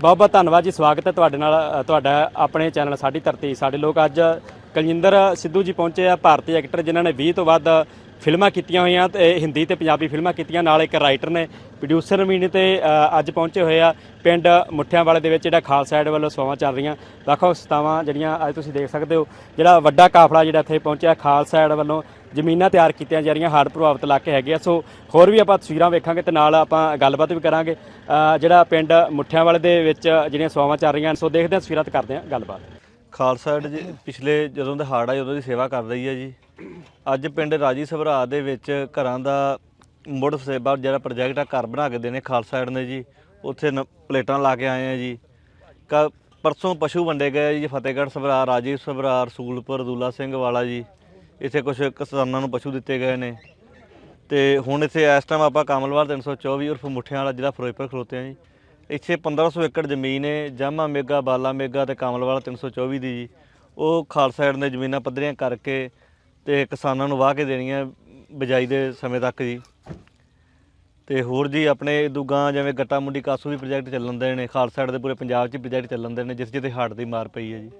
ਬਹੁਤ ਬਹੁਤ ਧੰਨਵਾਦ ਜੀ ਸਵਾਗਤ ਹੈ ਤੁਹਾਡੇ ਨਾਲ ਅ, ਤੁਹਾਡਾ ਆਪਣੇ ਚੈਨਲ ਸਾਡੀ ਧਰਤੀ ਸਾਡੇ ਲੋਕ ਅੱਜ ਕਲਜਿੰਦਰ ਸਿੱਧੂ ਜੀ ਪਹੁੰਚੇ ਆ ਭਾਰਤੀ ਐਕਟਰ ਜਿਨ੍ਹਾਂ ਨੇ 20 ਤੋਂ ਵੱਧ ਫਿਲਮਾਂ ਕੀਤੀਆਂ ਹੋਈਆਂ ਤੇ ਹਿੰਦੀ ਤੇ ਪੰਜਾਬੀ ਫਿਲਮਾਂ ਕੀਤੀਆਂ ਨਾਲ ਇੱਕ ਰਾਈਟਰ ਨੇ ਪ੍ਰੋਡਿਊਸਰ ਵੀ ਨੇ ਤੇ ਅ, ਅੱਜ ਪਹੁੰਚੇ ਹੋਏ ਆ ਪਿੰਡ ਮੁੱਠਿਆਂ ਵਾਲੇ ਦੇ ਵਿੱਚ ਜਿਹੜਾ ਖਾਲਸਾ ਐਡ ਵੱਲੋਂ ਸੇਵਾਵਾਂ ਚੱਲ ਰਹੀਆਂ ਵੱਖ-ਵੱਖ ਸੰਸਥਾਵਾਂ ਜਿਹੜੀਆਂ ਅੱਜ ਤੁਸੀਂ ਦੇਖ ਸਕਦੇ ਹੋ ਜਿਹੜਾ ਵੱਡਾ ਕਾਫਲਾ ਜਿਹੜਾ ਇੱਥੇ ਪਹੁੰਚਿਆ ਖਾਲਸਾ ਐਡ ਵੱਲੋਂ ਜ਼ਮੀਨਾਂ ਤਿਆਰ ਕੀਤੀਆਂ ਜਾ ਰਹੀਆਂ ਹੜ੍ਹ ਪ੍ਰਭਾਵਿਤ ਇਲਾਕੇ ਹੈਗੇ ਆ। ਸੋ ਹੋਰ ਵੀ ਆਪਾਂ ਤਸਵੀਰਾਂ ਵੇਖਾਂਗੇ ਤੇ ਨਾਲ ਆਪਾਂ ਗੱਲਬਾਤ ਵੀ ਕਰਾਂਗੇ। ਜਿਹੜਾ ਪਿੰਡ ਮੁੱਠਿਆਂ ਵਾਲੇ ਦੇ ਵਿੱਚ ਜਿਹੜੀਆਂ ਸੇਵਾਵਾਂ ਚੱਲ ਰਹੀਆਂ ਸੋ ਦੇਖਦੇ ਹਾਂ ਤਸਵੀਰਾਂ ਤੇ ਕਰਦੇ ਹਾਂ ਗੱਲਬਾਤ। ਖਾਲਸਾ ਜੀ, ਪਿਛਲੇ ਜਦੋਂ ਦੇ ਹੜ੍ਹ ਆਏ ਉਦੋਂ ਦੀ ਸੇਵਾ ਕਰ ਰਹੀ ਹੈ ਜੀ। ਅੱਜ ਪਿੰਡ ਰਾਜੀ ਸਭਰਾ ਦੇ ਵਿੱਚ ਘਰਾਂ ਦਾ ਮੁੜ ਸੇਵਾ ਜਿਹੜਾ ਪ੍ਰੋਜੈਕਟ ਆ, ਘਰ ਬਣਾ ਕੇ ਦੇਣੇ ਖਾਲਸਾ ਏਡ ਨੇ ਜੀ। ਉੱਥੇ ਨ- ਪਲੇਟਾਂ ਲਾ ਕੇ ਆਏ ਆ ਜੀ। ਕ, ਪਰਸੋਂ ਪਸ਼ੂ ਵੰਡੇ ਗਏ ਜੀ, ਫਤਿਹਗੜ੍ਹ ਸਭਰਾ, ਰਾਜੀਵ ਸਭਰਾ, ਰਸੂਲਪੁਰ, ਦੂਲਾ ਸਿੰਘ ਵਾਲਾ ਜੀ। ਇੱਥੇ ਕੁਝ ਕਿਸਾਨਾਂ ਨੂੰ ਪਸ਼ੂ ਦਿੱਤੇ ਗਏ ਨੇ। ਤੇ ਹੁਣ ਇੱਥੇ ਇਸ ਟਾਈਮ ਆਪਾਂ ਕਮਲਵਾਲ 324 ਉਰਫ ਮੁੱਠਿਆਂ ਵਾਲਾ ਜ਼ਿਲ੍ਹਾ ਫਿਰੋਜ਼ਪੁਰ ਖਲੋਤੇ ਆ ਜੀ। ਇੱਥੇ 1500 ਏਕੜ ਜ਼ਮੀਨ ਹੈ, ਜਾਮਾ ਮੇਗਾ, ਬਾਲਾ ਮੇਗਾ ਤੇ ਕਮਲਵਾਲ 324 ਦੀ ਜੀ। ਉਹ ਖਾਲਸਾ ਏਡ ਨੇ ਜ਼ਮੀਨਾਂ ਪੱਧਰੀਆਂ ਕਰਕੇ ਤੇ ਕਿਸਾਨਾਂ ਨੂੰ ਵਾਹ ਕੇ ਦੇਣੀਆਂ ਬਿਜਾਈ ਦੇ ਸਮੇਂ ਤੱਕ ਜੀ। ਤੇ ਹੋਰ ਜੀ ਆਪਣੇ ਦੁਗਾ ਜਿਵੇਂ ਗੱਟਾ ਮੁੰਡੀ ਕਾਸੂ ਵੀ ਪ੍ਰੋਜੈਕਟ ਚੱਲਣ ਦੇ ਨੇ ਖਾਲਸਾ ਏਡ ਦੇ ਪੂਰੇ ਪੰਜਾਬ 'ਚ ਪ੍ਰੋਜੈਕਟ ਚੱਲਣ ਦੇ ਨੇ, ਜਿਸ ਜਿੱਥੇ ਹੜ੍ਹ ਦੀ ਮਾਰ ਪਈ ਹੈ ਜੀ।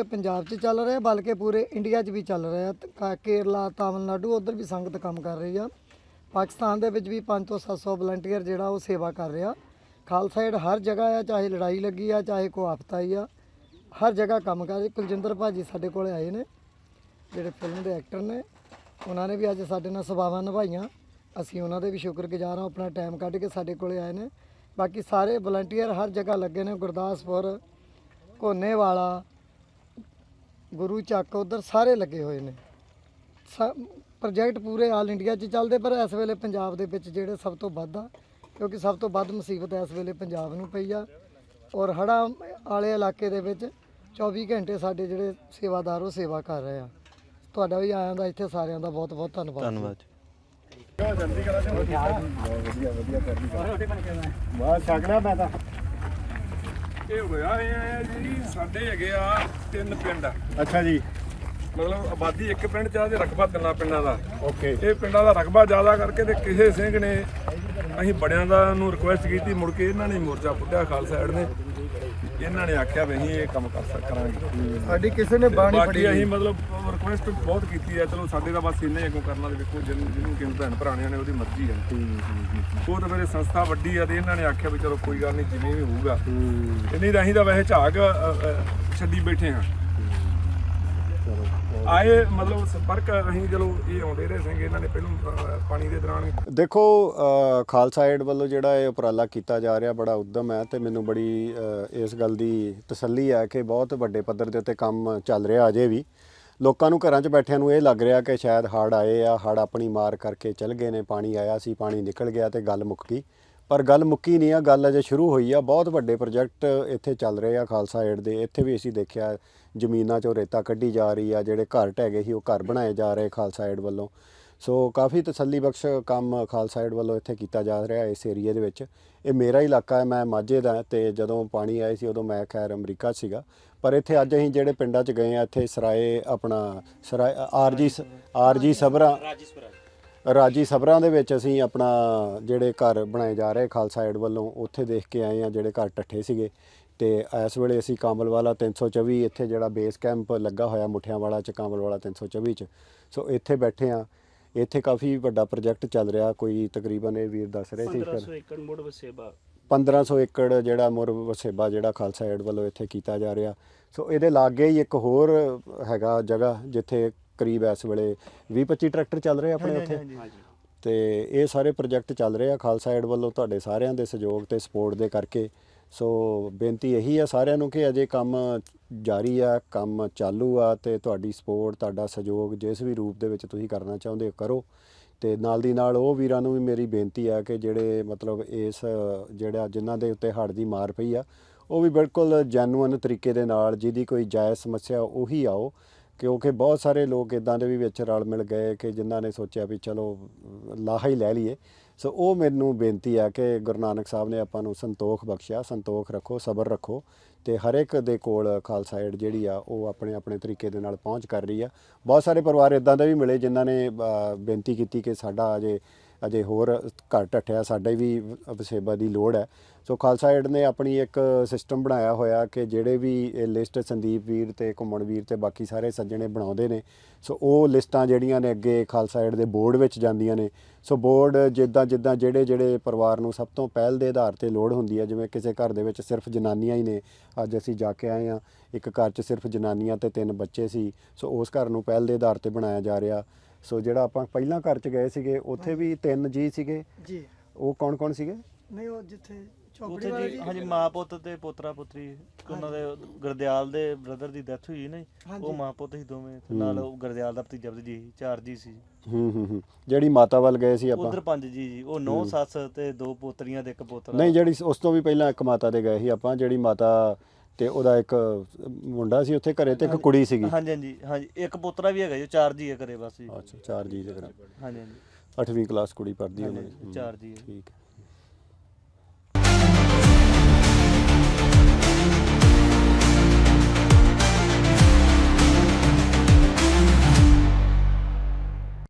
ਪੰਜਾਬ 'ਚ ਚੱਲ ਰਿਹਾ, ਬਲਕਿ ਪੂਰੇ ਇੰਡੀਆ 'ਚ ਵੀ ਚੱਲ ਰਿਹਾ। ਕਾ- ਕੇਰਲਾ, ਤਾਮਿਲਨਾਡੂ, ਉਧਰ ਵੀ ਸੰਗਤ ਕੰਮ ਕਰ ਰਹੀ ਆ। ਪਾਕਿਸਤਾਨ ਦੇ ਵਿੱਚ ਵੀ 5 ਤੋਂ 700 ਵਲੰਟੀਅਰ ਜਿਹੜਾ ਉਹ ਸੇਵਾ ਕਰ ਰਿਹਾ। ਖਾਲਸਾ ਏਡ ਹਰ ਜਗ੍ਹਾ ਆ, ਚਾਹੇ ਲੜਾਈ ਲੱਗੀ ਆ, ਚਾਹੇ ਕੋ ਆਫਤ ਆਈ ਆ। ਹਰ ਜਗ੍ਹਾ ਕੰਮ ਕਰ ਰਹੇ। ਕੁਲਜਿੰਦਰ ਭਾਜੀ ਸਾਡੇ ਕੋਲ ਆਏ ਨੇ, ਜਿਹੜੇ ਫਿਲਮ ਦੇ ਐਕਟਰ ਨੇ। ਉਹਨਾਂ ਨੇ ਵੀ ਅੱਜ ਸਾਡੇ ਨਾਲ ਸੇਵਾਵਾਂ ਨਿਭਾਈਆਂ। ਅਸੀਂ ਉਹਨਾਂ ਦੇ ਵੀ ਸ਼ੁਕਰਗੁਜ਼ਾਰ ਹਾਂ, ਆਪਣਾ ਟਾਈਮ ਕੱਢ ਕੇ ਸਾਡੇ ਕੋਲੇ ਆਏ ਨੇ। ਬਾਕੀ ਸਾਰੇ ਵਲੰਟੀਅਰ ਹਰ ਜਗ੍ਹਾ ਲੱਗੇ ਨੇ। ਗੁਰਦਾਸਪੁਰ ਕੋਨੇ ਵਾਲਾ ਗੁਰੂ ਚੱਕ ਉਧਰ ਸਾਰੇ ਲੱਗੇ ਹੋਏ ਨੇ ਪ੍ਰੋਜੈਕਟ ਪੂਰੇ ਆਲ ਇੰਡੀਆ 'ਚ ਚੱਲਦੇ ਪਰ ਇਸ ਵੇਲੇ ਪੰਜਾਬ ਦੇ ਵਿੱਚ ਜਿਹੜੇ ਸਭ ਤੋਂ ਵੱਧ ਆ ਕਿਉਂਕਿ ਸਭ ਤੋਂ ਵੱਧ ਮੁਸੀਬਤ ਇਸ ਵੇਲੇ ਪੰਜਾਬ ਨੂੰ ਪਈ ਆ ਔਰ ਹੜ੍ਹਾਂ ਵਾਲੇ ਇਲਾਕੇ ਦੇ ਵਿੱਚ 24 ਘੰਟੇ ਸਾਡੇ ਜਿਹੜੇ ਸੇਵਾਦਾਰ ਉਹ ਸੇਵਾ ਕਰ ਰਹੇ ਆ ਤੁਹਾਡਾ ਵੀ ਆਇਆਂ ਦਾ ਇੱਥੇ ਸਾਰਿਆਂ ਦਾ ਬਹੁਤ ਬਹੁਤ ਧੰਨਵਾਦ ਧੰਨਵਾਦ ਜੀ ਇਹ ਹੋਇਆ ਇਹ ਹੈ ਜੀ ਸਾਡੇ ਹੈਗੇ ਆ ਤਿੰਨ ਪਿੰਡ। ਅੱਛਾ ਜੀ। ਮਤਲਬ ਆਬਾਦੀ ਇੱਕ ਪਿੰਡ ਚ ਆ ਤੇ ਰਕਬਾ ਤਿੰਨਾਂ ਪਿੰਡਾਂ ਦਾ। ਓਕੇ। ਇਹ ਪਿੰਡਾਂ ਦਾ ਰਕਬਾ ਜ਼ਿਆਦਾ ਕਰਕੇ ਤੇ ਕਿਸੇ ਸਿੰਘ ਨੇ ਅਸੀਂ ਬੜਿਆਂ ਦਾ ਨੂੰ ਰਿਕੁਐਸਟ ਕੀਤੀ ਮੁੜ ਕੇ ਇਹਨਾਂ ਨੇ ਮੋਰਚਾ ਪੁੱਟਿਆ ਖਾਲਸਾ ਐਡ ਨੇ। ਇਹਨਾਂ ਨੇ ਆਖਿਆ ਵੀ ਅਸੀਂ ਇਹ ਕੰਮ ਕਰ ਸਕ ਕਰਾਂਗੇ। ਸਾਡੀ ਕਿਸੇ ਨੇ ਬਾਣੀ ਬਾਕੀ ਅਸੀਂ ਮਤਲਬ ਰਿਕੁਐਸਟ ਬਹੁਤ ਕੀਤੀ ਹੈ ਚਲੋ ਸਾਡੇ ਦਾ ਬਸ ਇੰਨੇ ਅੱਗੋਂ ਕਰਨਾ ਤੇ ਵੇਖੋ ਜਿਹਨੂੰ ਜਿਹਨੂੰ ਕਿਨ ਭੈਣ ਭਰਾਣਿਆਂ ਨੇ ਉਹਦੀ ਮਰਜ਼ੀ ਹੈ। ਉਹ ਤਾਂ ਮੇਰੇ ਸੰਸਥਾ ਵੱਡੀ ਆ ਤੇ ਇਹਨਾਂ ਨੇ ਆਖਿਆ ਵੀ ਚਲੋ ਕੋਈ ਗੱਲ ਨਹੀਂ ਜਿਵੇਂ ਵੀ ਹੋਊਗਾ। ਤਾਂ ਅਸੀਂ ਤਾਂ ਵੈਸੇ ਅ, ਅ, ਛੱਡੀ ਬੈਠੇ ਹਾਂ। ਆਏ, ਮਤਲਬ ਸੰਪਰਕ ਅਸੀਂ ਚਲੋ ਇਹ ਆਉਂਦੇ ਰਹੇ ਸਿੰਘ ਇਹਨਾਂ ਨੇ ਪਹਿਲਾਂ ਪਾਣੀ ਦੇ ਦੌਰਾਨ ਦੇਖੋ ਖਾਲਸਾ ਏਡ ਵੱਲੋਂ ਜਿਹੜਾ ਇਹ ਉਪਰਾਲਾ ਕੀਤਾ ਜਾ ਰਿਹਾ ਬੜਾ ਉਦਮ ਹੈ ਤੇ ਮੈਨੂੰ ਬੜੀ ਇਸ ਗੱਲ ਦੀ ਤਸੱਲੀ ਹੈ ਕਿ ਬਹੁਤ ਵੱਡੇ ਪੱਧਰ ਦੇ ਉੱਤੇ ਕੰਮ ਚੱਲ ਰਿਹਾ ਅਜੇ ਵੀ। ਲੋਕਾਂ ਨੂੰ ਘਰਾਂ 'ਚ ਬੈਠਿਆਂ ਨੂੰ ਇਹ ਲੱਗ ਰਿਹਾ ਕਿ ਸ਼ਾਇਦ ਹੜ੍ਹ ਆਏ ਆ ਹੜ੍ਹ ਆਪਣੀ ਮਾਰ ਕਰਕੇ ਚਲ ਗਏ ਨੇ, ਪਾਣੀ ਆਇਆ ਸੀ, ਪਾਣੀ ਨਿਕਲ ਗਿਆ ਤੇ ਗੱਲ ਮੁੱਕ ਗਈ। ਪਰ ਗੱਲ ਮੁੱਕੀ ਨਹੀਂ ਆ, ਗੱਲ ਅਜੇ ਸ਼ੁਰੂ ਹੋਈ ਆ। ਬਹੁਤ ਵੱਡੇ ਪ੍ਰੋਜੈਕਟ ਇੱਥੇ ਚੱਲ ਰਹੇ ਆ ਖਾਲਸਾ ਏਡ ਦੇ। ਇੱਥੇ ਵੀ ਅਸੀਂ ਦੇਖਿਆ ਜ਼ਮੀਨਾਂ 'ਚੋਂ ਰੇਤਾ ਕੱਢੀ ਜਾ ਰਹੀ ਆ, ਜਿਹੜੇ ਘਰ ਢਹਿ ਗਏ ਸੀ, ਉਹ ਘਰ ਬਣਾਏ ਜਾ ਰਹੇ ਖਾਲਸਾ ਏਡ ਵੱਲੋਂ। ਸੋ ਕਾਫੀ ਤਸੱਲੀ ਬਖਸ਼ ਕੰਮ ਖਾਲਸਾ ਏਡ ਵੱਲੋਂ ਇੱਥੇ ਕੀਤਾ ਜਾ ਰਿਹਾ ਇਸ ਏਰੀਏ ਦੇ ਵਿੱਚ। ਇਹ ਮੇਰਾ ਇਲਾਕਾ ਹੈ, ਮੈਂ ਮਾਝੇ ਦਾ ਤੇ ਜਦੋਂ ਪਾਣੀ ਆਏ ਸੀ, ਉਦੋਂ ਮੈਂ ਖੈਰ ਅਮਰੀਕਾ 'ਚ ਸੀਗਾ। ਪਰ ਇੱਥੇ ਅੱਜ ਅਸੀਂ ਜਿਹੜੇ ਪਿੰਡਾਂ 'ਚ ਗਏ ਆ, ਇੱਥੇ ਸਰਾਏ ਆਪਣਾ ਸਰਾਏ, ਆਰਜੀ ਆਰਜੀ ਸਬਰਾ ਰਾਜੀ ਸਬਰਾਂ ਦੇ ਵਿੱਚ ਅਸੀਂ ਆਪਣਾ ਜਿਹੜੇ ਘਰ ਬਣਾਏ ਜਾ ਰਹੇ ਖਾਲਸਾ ਏਡ ਵੱਲੋਂ ਉੱਥੇ ਦੇਖ ਕੇ ਆਏ ਆ ਜਿਹੜੇ ਘਰ ਟੱਠੇ ਸੀਗੇ। ਤੇ ਇਸ ਵੇਲੇ ਅਸੀਂ ਕਾਮਲਵਾਲਾ 324 ਇੱਥੇ ਜਿਹੜਾ ਬੇਸ ਕੈਂਪ ਲੱਗਾ ਹੋਇਆ ਮੁੱਠਿਆਂ ਵਾਲਾ ਚ ਕਾਮਲਵਾਲਾ 324 ਚ। ਸੋ ਇੱਥੇ ਬੈਠੇ ਆ ਇੱਥੇ ਕਾਫੀ ਵੱਡਾ ਪ੍ਰੋਜੈਕਟ ਚੱਲ ਰਿਹਾ ਕੋਈ ਤਕਰੀਬਨ ਇਹ ਵੀਰ ਦੱਸ ਰਹੇ ਸੀ ਫਿਰ ਏਕੜ ਮੁੜ ਵਸੇਬਾ। 1500 ਏਕੜ ਜਿਹੜਾ ਮੁਰ ਵਸੇਬਾ ਜਿਹੜਾ ਖਾਲਸਾ ਏਡ ਵੱਲੋਂ ਇੱਥੇ ਕੀਤਾ ਜਾ ਰਿਹਾ। ਸੋ ਇਹਦੇ ਲਾਗੇ ਹੀ ਇੱਕ ਹੋਰ ਹੈਗਾ ਜਗ੍ਹਾ ਜਿੱਥੇ ਕਰੀਬ ਇਸ ਵੇਲੇ 20 25 ਟਰੈਕਟਰ ਚੱਲ ਰਹੇ ਆਪਣੇ ਉੱਥੇ। ਤੇ ਇਹ ਸਾਰੇ ਪ੍ਰੋਜੈਕਟ ਚੱਲ ਰਹੇ ਆ ਖਾਲਸਾ ਏਡ ਵੱਲੋਂ ਤੁਹਾਡੇ ਸਾਰਿਆਂ ਦੇ ਸਹਿਯੋਗ ਤੇ ਸਪੋਰਟ ਦੇ ਕਰਕੇ। ਸੋ ਬੇਨਤੀ ਇਹੀ ਆ ਸਾਰਿਆਂ ਨੂੰ ਕਿ ਅਜੇ ਕੰਮ ਜਾਰੀ ਆ ਕੰਮ ਚਾਲੂ ਆ ਤੇ ਤੁਹਾਡੀ ਸਪੋਰਟ ਤੁਹਾਡਾ ਸਹਿਯੋਗ ਜਿਸ ਵੀ ਰੂਪ ਦੇ ਵਿੱਚ ਤੁਸੀਂ ਕਰਨਾ ਚਾਹੁੰਦੇ ਹੋ ਕਰੋ। ਤੇ ਨਾਲ ਦੀ ਨਾਲ ਉਹ ਵੀਰਾਂ ਨੂੰ ਵੀ ਮੇਰੀ ਬੇਨਤੀ ਆ ਕਿ ਜਿਹੜੇ ਮਤਲਬ ਇਸ ਜਿਹੜਾ ਜਿਨ੍ਹਾਂ ਦੇ ਉੱਤੇ ਹੜ੍ਹ ਦੀ ਮਾਰ ਪਈ ਆ ਉਹ ਵੀ ਬਿਲਕੁਲ ਜੈਨੂਅਨ ਤਰੀਕੇ ਦੇ ਨਾਲ ਜਿਹਦੀ ਕੋਈ ਜਾਇਜ਼ ਸਮੱਸਿਆ ਉਹੀ ਆਓ। ਕਿਉਂਕਿ ਬਹੁਤ ਸਾਰੇ ਲੋਕ ਇਦਾਂ ਦੇ ਵੀ ਵਿੱਚ ਰਲ ਮਿਲ ਗਏ ਕਿ ਜਿਨ੍ਹਾਂ ਨੇ ਸੋਚਿਆ ਵੀ ਚਲੋ, ਲਾਹਾ ਹੀ ਲੈ ਲਈਏ। ਸੋ ਉਹ ਮੈਨੂੰ ਬੇਨਤੀ ਆ ਕਿ ਗੁਰੂ ਨਾਨਕ ਸਾਹਿਬ ਨੇ ਆਪਾਂ ਨੂੰ ਸੰਤੋਖ ਬਖਸ਼ਿਆ, ਸੰਤੋਖ ਰੱਖੋ, ਸਬਰ ਰੱਖੋ ਤੇ ਹਰ ਇੱਕ ਦੇ ਕੋਲ ਖਾਲਸਾ ਏਡ ਜਿਹੜੀ ਆ, ਉਹ ਆਪਣੇ ਆਪਣੇ ਤਰੀਕੇ ਦੇ ਨਾਲ ਪਹੁੰਚ ਕਰ ਰਹੀ ਆ। ਬਹੁਤ ਸਾਰੇ ਪਰਿਵਾਰ ਇਦਾਂ ਦੇ ਵੀ ਮਿਲੇ ਜਿਨ੍ਹਾਂ ਨੇ ਬੇਨਤੀ ਕੀਤੀ ਕਿ ਸਾਡਾ ਅਜੇ ਅਜੇ ਹੋਰ ਘਰ ਢੱਠਿਆ ਸਾਡੇ ਵੀ ਵਸੇਬਾ ਦੀ ਲੋੜ ਹੈ। ਸੋ ਖਾਲਸਾ ਏਡ ਨੇ ਆਪਣੀ ਇੱਕ ਸਿਸਟਮ ਬਣਾਇਆ ਹੋਇਆ ਕਿ ਜਿਹੜੇ ਵੀ ਇਹ ਲਿਸਟ ਸੰਦੀਪ ਵੀਰ ਤੇ ਘੁੰਮਣ ਵੀਰ ਤੇ ਬਾਕੀ ਸਾਰੇ ਸੱਜਣੇ ਬਣਾਉਂਦੇ ਨੇ। ਸੋ ਉਹ ਲਿਸਟਾਂ ਜਿਹੜੀਆਂ ਨੇ ਅੱਗੇ ਖਾਲਸਾ ਏਡ ਦੇ ਬੋਰਡ ਵਿੱਚ ਜਾਂਦੀਆਂ ਨੇ। ਸੋ ਬੋਰਡ ਜਿੱਦਾਂ ਜਿੱਦਾਂ ਜਿਹੜੇ ਜਿਹੜੇ ਪਰਿਵਾਰ ਨੂੰ ਸਭ ਤੋਂ ਪਹਿਲ ਦੇ ਆਧਾਰ ਤੇ ਲੋੜ ਹੁੰਦੀ ਹੈ, ਜਿਵੇਂ ਕਿਸੇ ਘਰ ਦੇ ਵਿੱਚ ਸਿਰਫ ਜਨਾਨੀਆਂ ਹੀ ਨੇ, ਅੱਜ ਅਸੀਂ ਜਾ ਕੇ ਆਏ ਆ ਇੱਕ ਘਰ 'ਚ ਸਿਰਫ ਜਨਾਨੀਆਂ ਤੇ ਤਿੰਨ ਬੱਚੇ ਸੀ। ਸੋ ਉਸ ਘਰ ਨੂੰ ਪਹਿਲ ਦੇ ਆਧਾਰ ਤੇ ਬਣਾਇਆ ਜਾ ਰਿਹਾ। ਸੋ ਜਿਹੜਾ ਆਪਾਂ ਪਹਿਲਾਂ ਘਰ 'ਚ ਗਏ ਸੀਗੇ ਉੱਥੇ ਵੀ ਤਿੰਨ ਜੀ ਸੀਗੇ। ਜੀ। ਉਹ ਕੌਣ ਕੌਣ ਸੀਗੇ? ਨਹੀਂ ਉਹ ਜਿੱਥੇ ਚੌਕੜੀ ਉੱਥੇ ਵਾਲਾ ਜੀ ਹਾਂਜੀ ਮਾਂ ਪੁੱਤ ਤੇ ਪੋਤਰਾ ਪੁੱਤਰੀ ਉਹਨਾਂ ਦੇ ਗੁਰਦਿਆਲ ਦੇ ਬ੍ਰਦਰ ਦੀ ਡੈਥ ਹੋਈ ਨਾ ਜੀ। ਹਾਂਜੀ। ਉਹ ਮਾਂ ਪੁੱਤ ਹੀ ਦੋਵੇਂ ਤੇ ਨਾਲ ਉਹ ਗੁਰਦਿਆਲ ਦਾ ਭਤੀਜਾ ਭਤੀਜੀ ਸੀ ਚਾਰ ਜੀ ਸੀ। ਹੂੰ ਹੂੰ ਹੂੰ। ਜਿਹੜੀ ਮਾਤਾ ਵੱਲ ਗਏ ਸੀ ਆਪਾਂ। ਉਧਰ ਪੰਜ ਜੀ ਜੀ ਉਹ ਨੌ ਸੱਸ ਤੇ ਦੋ ਪੋਤਰੀਆਂ ਤੇ ਇੱਕ ਪੋਤਰਾ। ਨਹੀਂ ਜਿਹੜੀ ਉਸ ਤੋਂ ਵੀ ਪਹਿਲਾਂ ਇੱਕ ਮਾਤਾ ਦੇ ਗਏ ਸੀ ਆਪਾਂ ਜਿਹੜੀ ਮਾਤਾ ਤੇ ਉਹਦਾ ਇੱਕ ਮੁੰਡਾ ਸੀ ਉੱਥੇ ਘਰੇ ਤੇ ਇੱਕ ਕੁੜੀ ਸੀਗੀ। ਹਾਂਜੀ ਹਾਂਜੀ ਹਾਂਜੀ ਇੱਕ ਪੋਤਰਾ ਵੀ ਹੈਗਾ ਜੀ ਉਹ ਚਾਰ ਜੀ ਹੈ ਘਰੇ ਬਸ ਜੀ। ਅੱਛਾ ਚਾਰ ਜੀ ਦੇ ਘਰ। ਹਾਂਜੀ ਹਾਂਜੀ। 8ਵੀਂ ਕਲਾਸ ਕੁੜੀ ਪੜ੍ਹਦੀ ਉਹਨਾਂ ਦੀ। ਚਾਰ ਜੀ ਹੈ। ਠੀਕ ਹੈ।